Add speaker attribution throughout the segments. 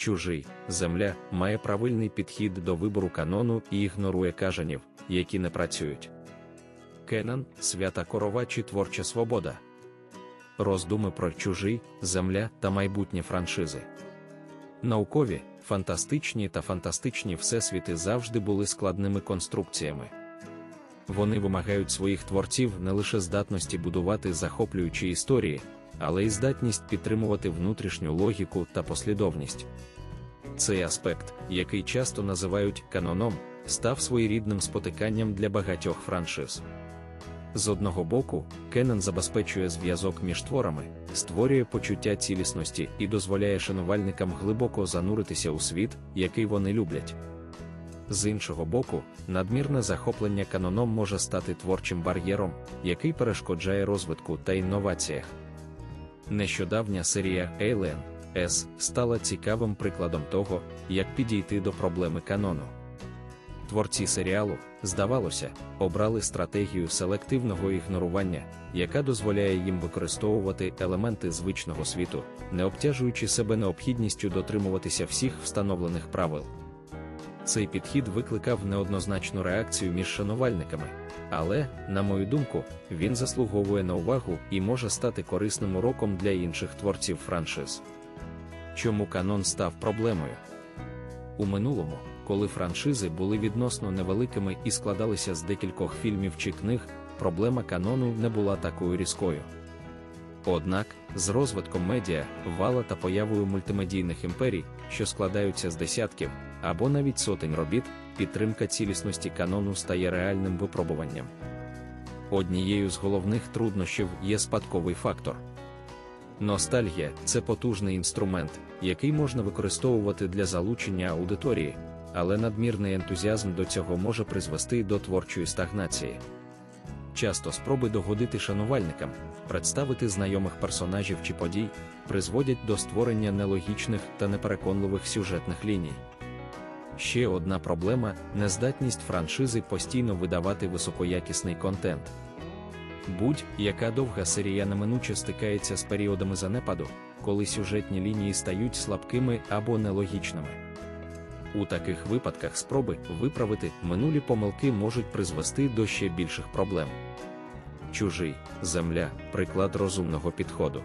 Speaker 1: Чужий земля має правильний підхід до вибору канону і ігнорує кажанів, які не працюють. Кенан свята корова чи творча свобода. Роздуми про чужий, земля та майбутні франшизи. Наукові, фантастичні та фантастичні всесвіти завжди були складними конструкціями. Вони вимагають своїх творців не лише здатності будувати захоплюючі історії, але й здатність підтримувати внутрішню логіку та послідовність. Цей аспект, який часто називають каноном, став своєрідним спотиканням для багатьох франшиз. З одного боку, Кеннон забезпечує зв'язок між творами, створює почуття цілісності і дозволяє шанувальникам глибоко зануритися у світ, який вони люблять. З іншого боку, надмірне захоплення каноном може стати творчим бар'єром, який перешкоджає розвитку та інноваціях. Нещодавня серія Alien S стала цікавим прикладом того, як підійти до проблеми канону. Творці серіалу, здавалося, обрали стратегію селективного ігнорування, яка дозволяє їм використовувати елементи звичного світу, не обтяжуючи себе необхідністю дотримуватися всіх встановлених правил. Цей підхід викликав неоднозначну реакцію між шанувальниками, але, на мою думку, він заслуговує на увагу і може стати корисним уроком для інших творців франшиз. Чому канон став проблемою? У минулому, коли франшизи були відносно невеликими і складалися з декількох фільмів чи книг, проблема канону не була такою різкою. Однак, з розвитком медіа, вала та появою мультимедійних імперій, що складаються з десятків або навіть сотень робіт, підтримка цілісності канону стає реальним випробуванням. Однією з головних труднощів є спадковий фактор. Ностальгія це потужний інструмент, який можна використовувати для залучення аудиторії, але надмірний ентузіазм до цього може призвести до творчої стагнації. Часто спроби догодити шанувальникам, представити знайомих персонажів чи подій, призводять до створення нелогічних та непереконливих сюжетних ліній. Ще одна проблема нездатність франшизи постійно видавати високоякісний контент. Будь-яка довга серія неминуче стикається з періодами занепаду, коли сюжетні лінії стають слабкими або нелогічними. У таких випадках спроби виправити минулі помилки можуть призвести до ще більших проблем. Чужий земля приклад розумного підходу.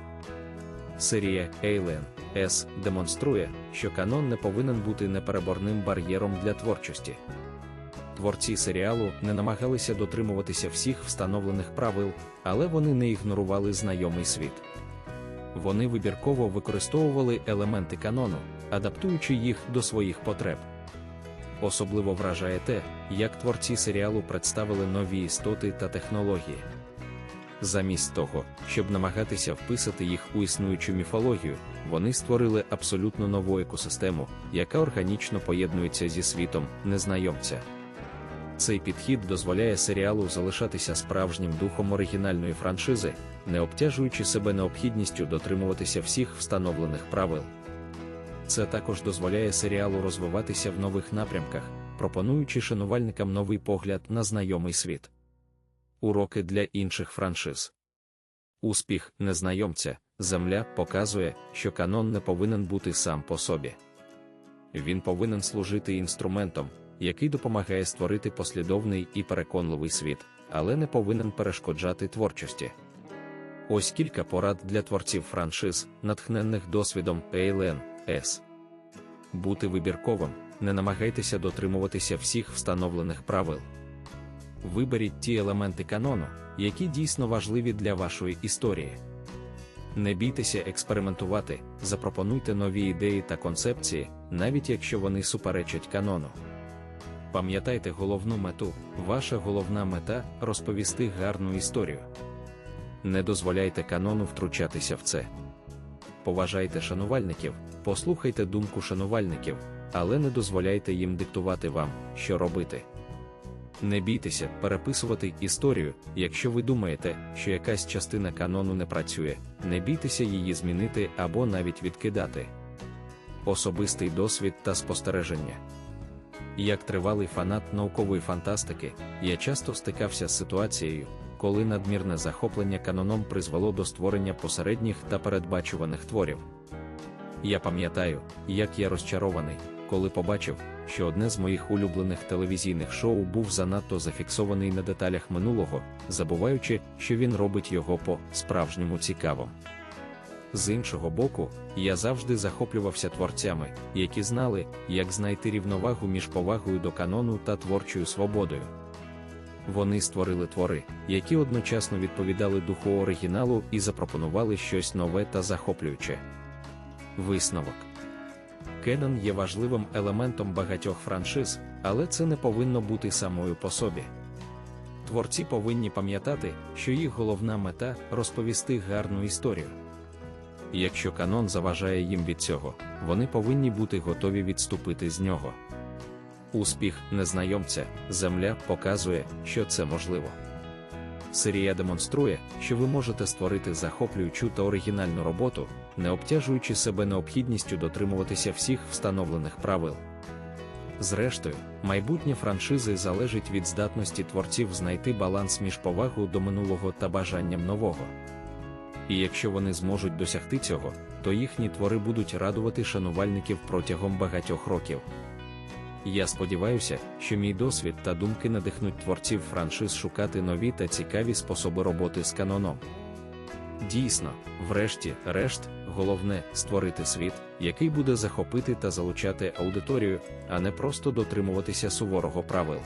Speaker 1: Серія Alien S демонструє, що канон не повинен бути непереборним бар'єром для творчості. Творці серіалу не намагалися дотримуватися всіх встановлених правил, але вони не ігнорували знайомий світ. Вони вибірково використовували елементи канону, адаптуючи їх до своїх потреб. Особливо вражає те, як творці серіалу представили нові істоти та технології. Замість того, щоб намагатися вписати їх у існуючу міфологію, вони створили абсолютно нову екосистему, яка органічно поєднується зі світом незнайомця. Цей підхід дозволяє серіалу залишатися справжнім духом оригінальної франшизи, не обтяжуючи себе необхідністю дотримуватися всіх встановлених правил. Це також дозволяє серіалу розвиватися в нових напрямках, пропонуючи шанувальникам новий погляд на знайомий світ. Уроки для інших франшиз. Успіх незнайомця, земля показує, що канон не повинен бути сам по собі. Він повинен служити інструментом, який допомагає створити послідовний і переконливий світ, але не повинен перешкоджати творчості. Ось кілька порад для творців франшиз, натхненних досвідом Alien S. Бути вибірковим, не намагайтеся дотримуватися всіх встановлених правил. Виберіть ті елементи канону, які дійсно важливі для вашої історії. Не бійтеся експериментувати, запропонуйте нові ідеї та концепції, навіть якщо вони суперечать канону. Пам'ятайте головну мету, ваша головна мета розповісти гарну історію. Не дозволяйте канону втручатися в це. Поважайте шанувальників, послухайте думку шанувальників, але не дозволяйте їм диктувати вам, що робити. Не бійтеся переписувати історію, якщо ви думаєте, що якась частина канону не працює, не бійтеся її змінити або навіть відкидати. Особистий досвід та спостереження. Як тривалий фанат наукової фантастики, я часто стикався з ситуацією, коли надмірне захоплення каноном призвело до створення посередніх та передбачуваних творів. Я пам'ятаю, як я розчарований, коли побачив, що одне з моїх улюблених телевізійних шоу був занадто зафіксований на деталях минулого, забуваючи, що він робить його по справжньому цікавим. З іншого боку, я завжди захоплювався творцями, які знали, як знайти рівновагу між повагою до канону та творчою свободою. Вони створили твори, які одночасно відповідали духу оригіналу і запропонували щось нове та захоплююче. Висновок Кенон є важливим елементом багатьох франшиз, але це не повинно бути самою по собі. Творці повинні пам'ятати, що їх головна мета розповісти гарну історію. Якщо канон заважає їм від цього, вони повинні бути готові відступити з нього. Успіх незнайомця, земля показує, що це можливо. Серія демонструє, що ви можете створити захоплюючу та оригінальну роботу, не обтяжуючи себе необхідністю дотримуватися всіх встановлених правил. Зрештою, майбутнє франшизи залежить від здатності творців знайти баланс між повагою до минулого та бажанням нового. І якщо вони зможуть досягти цього, то їхні твори будуть радувати шанувальників протягом багатьох років. Я сподіваюся, що мій досвід та думки надихнуть творців франшиз шукати нові та цікаві способи роботи з каноном. Дійсно, врешті-решт, головне створити світ, який буде захопити та залучати аудиторію, а не просто дотримуватися суворого правил.